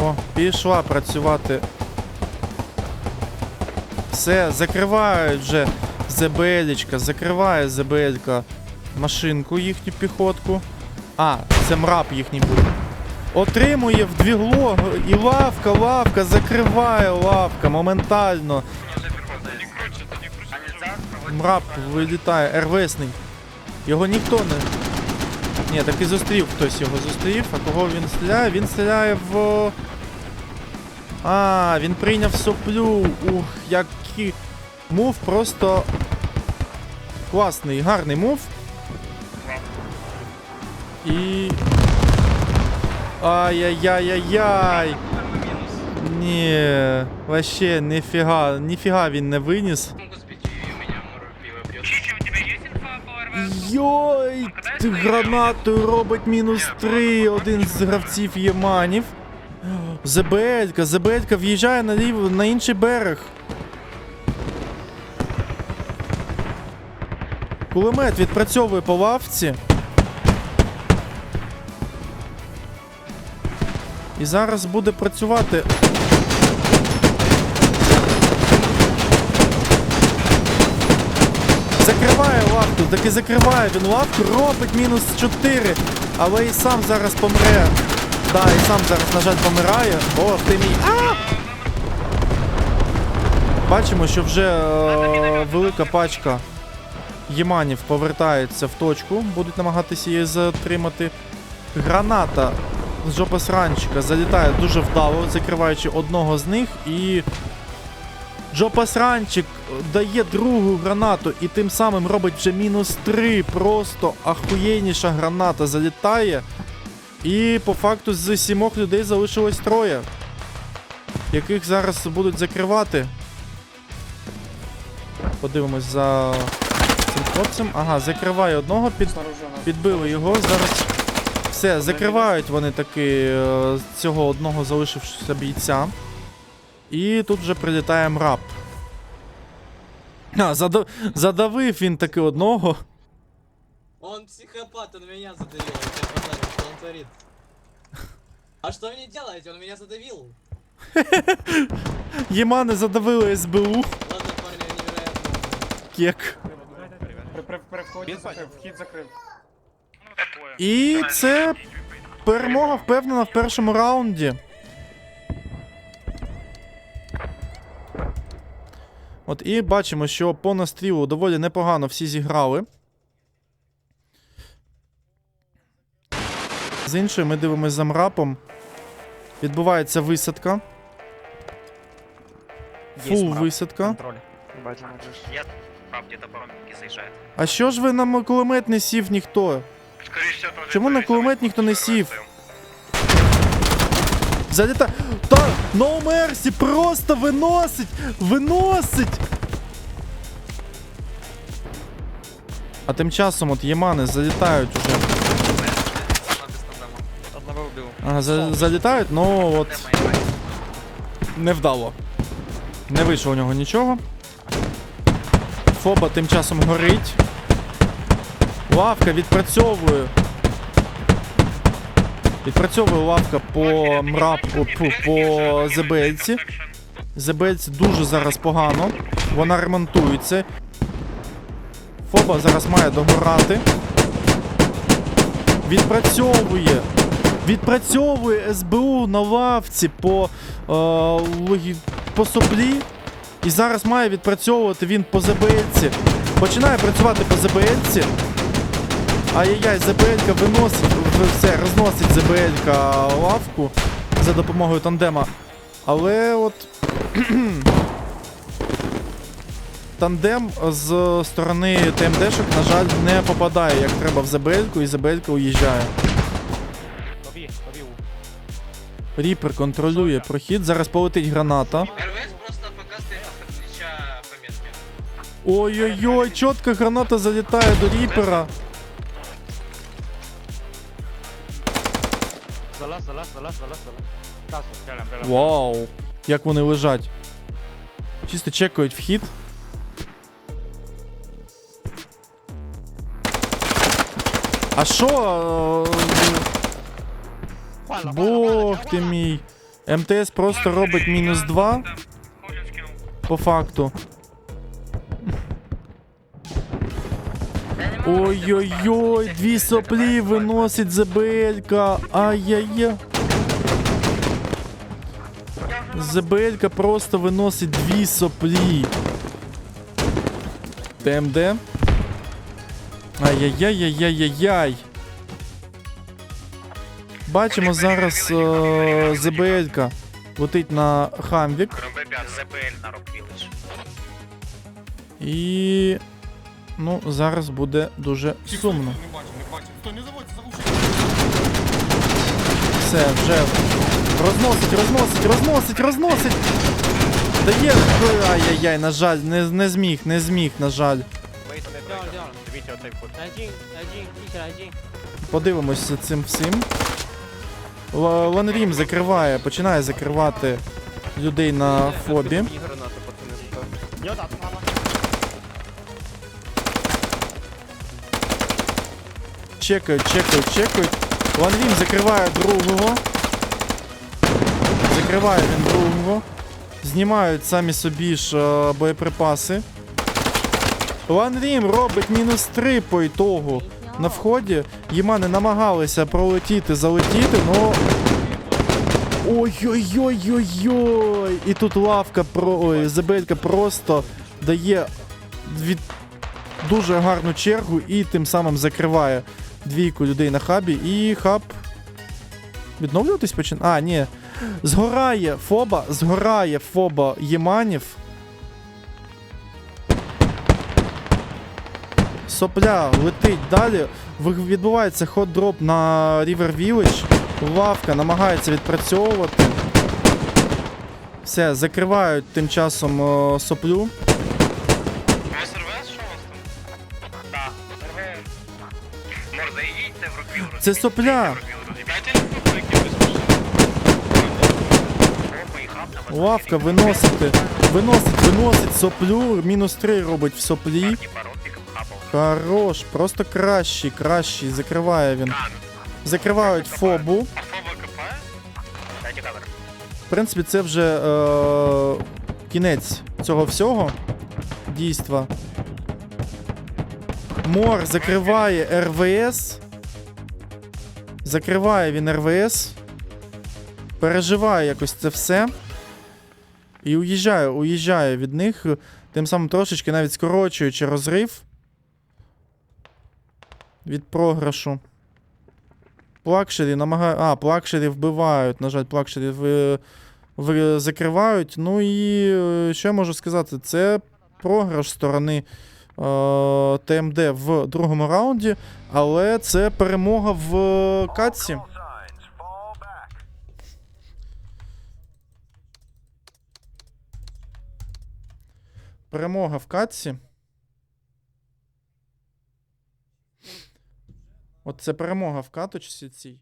О, пішла працювати. Все, закривають вже ЗБЛічка, закриває ЗБЛька машинку їхню піхотку. А, це мрап їхній буде. Отримує в двігло і лавка, лавка, закриває лавка моментально. Мрап вилітає, РВСний. Його ніхто не. Ні, так і зустрів хтось його зустрів, а кого він стріляє? Він стріляє в. А, він прийняв соплю. Ух, який мув просто. Класний, гарний мув. І. Ай-яй-яй-яй-яй. Ні, вообще ніфіга, ніфіга він не виніс. Йой, гранатою робить мінус 3, один з гравців Єманів. ЗБЛька, ЗБЛька в'їжджає на, лів... на інший берег. Кулемет відпрацьовує по лавці. І зараз буде працювати. Закриває лавку, таки закриває він лавку, робить мінус 4, але і сам зараз помре. Да, і сам зараз, на жаль, помирає. О, ти мій. А! Бачимо, що вже е, велика пачка єманів повертається в точку, будуть намагатися її затримати. Граната з жопасранчика залітає дуже вдало, закриваючи одного з них і. Джопасранчик дає другу гранату і тим самим робить вже мінус 3. Просто ахуєнніша граната залітає. І по факту з сімох людей залишилось троє, яких зараз будуть закривати. Подивимось за цим хлопцем. Ага, закриває одного, під... підбили його. Зараз все, закривають вони таки е, цього одного залишившися бійця. І тут вже прилітає мрап. А, задав... задавив він таки одного. Он психопат, он меня задавил, я посмотрю, что он творит. А что мне делать? Он меня задавил. Ємани задавили СБУ. Ладно, парни, невероятно. Кек. При, при, при вході закрив, вхід закрив. І це перемога впевнена в першому раунді. От і бачимо, що по настрілу доволі непогано всі зіграли. З іншої ми дивимося за мрапом. Відбувається висадка. Фул висадка. Я. А що ж ви на кулемет не сів ніхто? Чому на кулемет ніхто не сів? Заліта. Та No Mercy просто виносить! Виносить! А тим часом от Ємани залітають уже. Одного за, залітають, ну от невдало. Не вийшло у нього нічого. Фоба тим часом горить. Лавка відпрацьовує. Відпрацьовує лавка по мрапу по ЗБЛці. ЗБЛці дуже зараз погано. Вона ремонтується. Фоба зараз має догорати. Відпрацьовує. Відпрацьовує СБУ на лавці по, е, по соплі. І зараз має відпрацьовувати він по ЗБЛці. Починає працювати по ЗБЛці. Ай-яй-яй, ЗБЛька виносить, все, розносить ЗБЛька лавку за допомогою тандема. Але от. Тандем з сторони ТМДшок, на жаль, не попадає як треба в ЗБЛьку, і ЗБЛька уїжджає. Ріпер контролює прохід. Зараз полетить граната. РВС просто показывает отлича по. Ой-ой-ой, чітко граната залітає до ріпера. Залаз, залаз, залаз, залаз, залаз. Касу, прям, прям. Вау. Як вони лежать. Чисто чекають вхід. А що? е, Бог ти мій. МТС просто робить мінус 2 по факту. Ой-ой-ой, дві соплі виносить ЗБЛ-ка. Ай-яй-яй. ЗБЛ-ка просто виносить дві соплі. ТМД. Ай-яй-яй-яй-яй-яй. Бачимо зараз е, ЗБЛ-ка летить на Хамвік. І. Ну, зараз буде дуже сумно. Все, вже розносить, розносить, розносить, розносить. Дає. Ай-яй-яй, на жаль, не, не зміг, не зміг, на жаль. Дивіться оцей за цим всім. Ланрім закриває, починає закривати людей на фобі. Чекають, чекають, чекають. Ланрім закриває другого. Закриває він другого. Знімають самі собі ж е, боєприпаси. Ланрім робить мінус 3 по ітогу. На вході Ємани намагалися пролетіти, залетіти, но. Ой-ой-ой-ой-ой! І тут лавка про. Ой, Зебелька просто дає від дуже гарну чергу і тим самим закриває двійку людей на хабі. І хаб. Відновлюватись починає. А, ні. Згорає Фоба, згорає Фоба Єманів. Сопля летить далі. Відбувається хот-дроп на River Village. Лавка намагається відпрацьовувати. Все, закривають тим часом е, соплю. Це сопля. Лавка виносити. Виносить, виносить соплю. Мінус 3 робить в соплі. Хорош, просто кращий, кращий. Закриває він. Закривають фобу. В принципі, це вже е- кінець цього всього дійства. Мор закриває РВС. Закриває він РВС. Переживає якось це все. І уїжджає, уїжджає від них, тим самим трошечки навіть скорочуючи розрив від програшу. Плакшері намагає. А, плакшері вбивають. На жаль, плакшері ви... ви... закривають. Ну і е, що я можу сказати? Це програш сторони е... ТМД в другому раунді, але це перемога в катці. Перемога в катці. От це перемога в каточці цій.